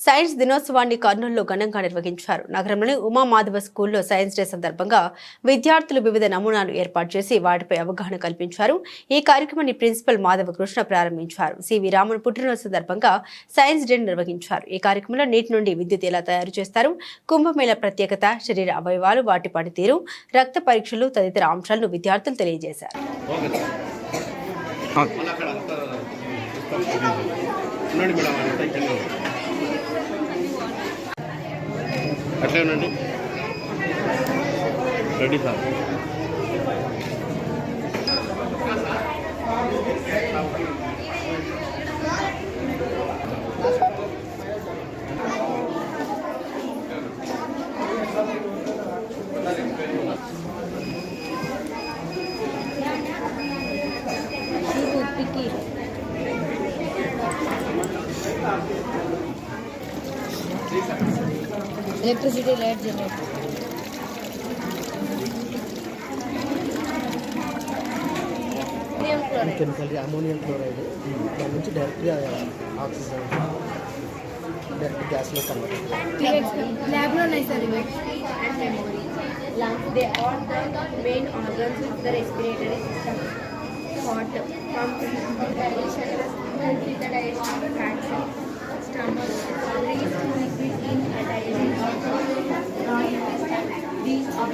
Science దినోత్సవాన్ని కర్నూలులో ఘనంగా నిర్వహించారు. నగరంలోని ఉమామాధవ స్కూల్లో సైన్స్ డే సందర్భంగా విద్యార్థులు వివిధ నమూనాలు ఏర్పాటు చేసి వాటిపై అవగాహన కల్పించారు. ఈ కార్యక్రమాన్ని ప్రిన్సిపల్ మాధవ కృష్ణ ప్రారంభించారు. సివి రామన్ పుట్టినరోజు సందర్భంగా సైన్స్ డే నిర్వహించారు. ఈ కార్యక్రమంలో నీటి నుండి విద్యుత్ ఎలా తయారు చేస్తారు కుంభమేళ ప్రత్యేకత శరీర అవయవాలు వాటి పనితీరు రక్త పరీక్షలు తదితర అంశాలను విద్యార్థులు తెలియజేశారు. ఉండండి మేడం. అట్లే ఉండండి. Ready sir. Electricity light generator chemical ammonium chloride దాని నుంచి డైరెక్ట్గా ఆక్సిజన్ డైరెక్ట్ గ్యాస్లో కన్వర్ట్ ల్యాబ్లో ఉన్నాయి సార్ ఇవి. And memory. Lungs, they are the main organs of the respiratory system. Heart, pump,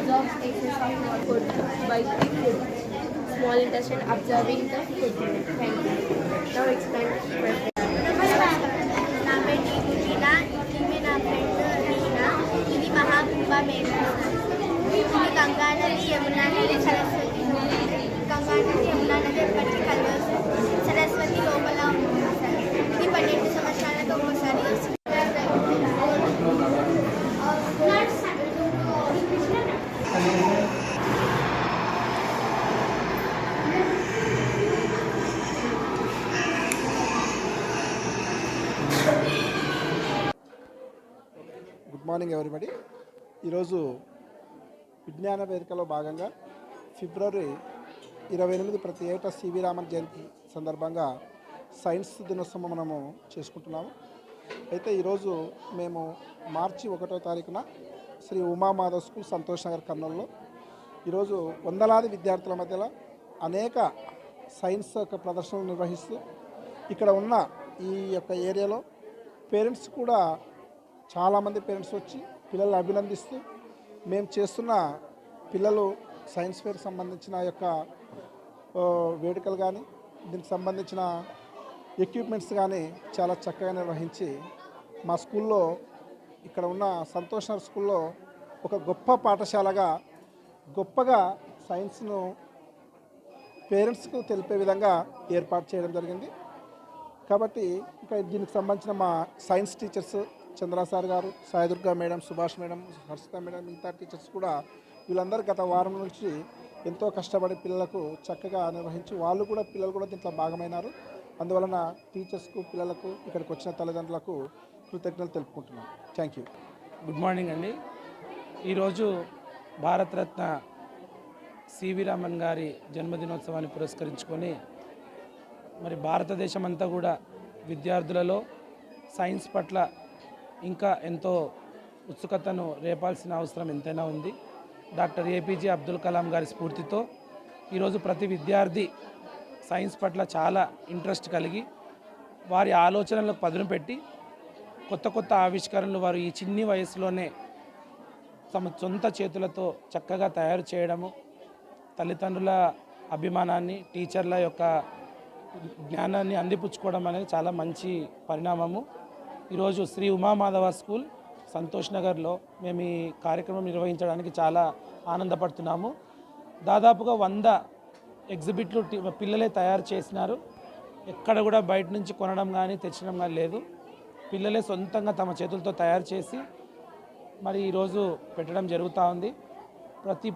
absorbs excess of food by food. Small intestine absorbing the food. Thank you. Now expand preference. Morning everybody? ఈరోజు విజ్ఞాన వేదికలో భాగంగా ఫిబ్రవరి ఇరవై ఎనిమిది ప్రతి ఏటా CV Raman జయంతి సందర్భంగా science దినోత్సవం మనము చేసుకుంటున్నాము. అయితే ఈరోజు మేము మార్చి ఒకటో తారీఖున శ్రీ ఉమామాధవ్ స్కూల్ సంతోష్ నగర్ కర్నూలులో ఈరోజు వందలాది విద్యార్థుల మధ్యలో అనేక సైన్స్ యొక్క ప్రదర్శనలు నిర్వహిస్తూ ఇక్కడ ఉన్న ఈ యొక్క ఏరియాలో పేరెంట్స్ కూడా చాలామంది పేరెంట్స్ వచ్చి పిల్లల్ని అభినందిస్తూ మేము చేస్తున్న పిల్లలు సైన్స్ ఫేర్ సంబంధించిన యొక్క వేడుకలు కానీ దీనికి సంబంధించిన ఎక్విప్మెంట్స్ కానీ చాలా చక్కగా నిర్వహించి మా స్కూల్లో ఇక్కడ ఉన్న సంతోష్ స్కూల్లో ఒక గొప్ప పాఠశాలగా గొప్పగా సైన్స్ను పేరెంట్స్కు తెలిపే విధంగా ఏర్పాటు చేయడం జరిగింది. కాబట్టి ఇంకా దీనికి సంబంధించిన మా సైన్స్ టీచర్స్ చంద్ర సార్ గారు Saidurga madam Subhash madam Harshitha madam మిగతా టీచర్స్ కూడా వీళ్ళందరూ గత వారం నుంచి ఎంతో కష్టపడి పిల్లలకు చక్కగా నిర్వహించి వాళ్ళు కూడా పిల్లలు కూడా దీంట్లో భాగమైనారు. అందువలన టీచర్స్కు పిల్లలకు ఇక్కడికి వచ్చిన తల్లిదండ్రులకు కృతజ్ఞతలు తెలుపుకుంటున్నాం. Thank you. గుడ్ మార్నింగ్ అండి. ఈరోజు భారతరత్న సివి రామన్ గారి జన్మదినోత్సవాన్ని పురస్కరించుకొని మరి భారతదేశం అంతా కూడా విద్యార్థులలో సైన్స్ పట్ల ఇంకా ఎంతో ఉత్సుకతను రేపాల్సిన అవసరం ఎంతైనా ఉంది. డాక్టర్ ఏపీజే అబ్దుల్ కలాం గారి స్ఫూర్తితో ఈరోజు ప్రతి విద్యార్థి సైన్స్ పట్ల చాలా ఇంట్రెస్ట్ కలిగి వారి ఆలోచనలకు పదును పెట్టి కొత్త కొత్త ఆవిష్కరణలు వారు ఈ చిన్ని వయసులోనే తమ సొంత చేతులతో చక్కగా తయారు చేయడము తల్లిదండ్రుల అభిమానాన్ని టీచర్ల యొక్క జ్ఞానాన్ని అందిపుచ్చుకోవడం అనేది చాలా మంచి పరిణామము. ఈరోజు శ్రీ ఉమామాధవ స్కూల్ సంతోష్ నగర్లో మేము ఈ కార్యక్రమం నిర్వహించడానికి చాలా ఆనందపడుతున్నాము. దాదాపుగా వంద ఎగ్జిబిట్లు పిల్లలే తయారు చేసినారు. ఎక్కడ కూడా బయట నుంచి కొనడం కానీ తెచ్చడం కానీ లేదు. పిల్లలే సొంతంగా తమ చేతులతో తయారు చేసి మరి ఈరోజు పెట్టడం జరుగుతూ ఉంది. ప్రతి